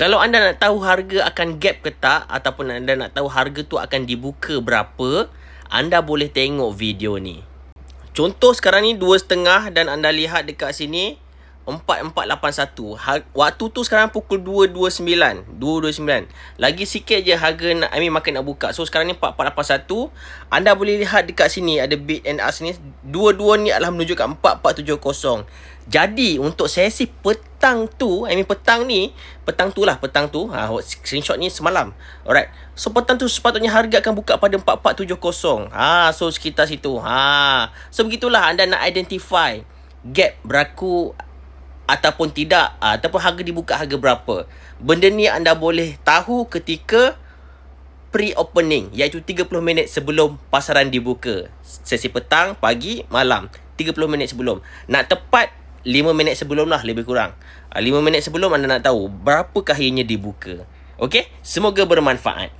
Kalau anda nak tahu harga akan gap ke tak ataupun anda nak tahu harga tu akan dibuka berapa, anda boleh tengok video ni. Contoh sekarang ni 2.5 dan anda lihat dekat sini 4481. Ha, waktu tu sekarang pukul 229. 229. Lagi sikit je harga nak I mean market nak buka. So sekarang ni 4481. Anda boleh lihat dekat sini ada bid and ask ni dua-dua ni adalah menunjukkan 4470. Jadi untuk sesi petang tu, I mean petang ni, petang tu lah, petang tu. Ha, screenshot ni semalam. Alright. So petang tu sepatutnya harga akan buka pada 4470. Ha, so sekitar situ. Ha. So begitulah anda nak identify gap berlaku ataupun tidak ataupun harga dibuka harga berapa. Benda ni anda boleh tahu ketika pre-opening iaitu 30 minit sebelum pasaran dibuka. Sesi petang, pagi, malam. 30 minit sebelum. Nak tepat 5 minit sebelum lah lebih kurang. 5 minit sebelum anda nak tahu berapakah ianya dibuka. Okey? Semoga bermanfaat.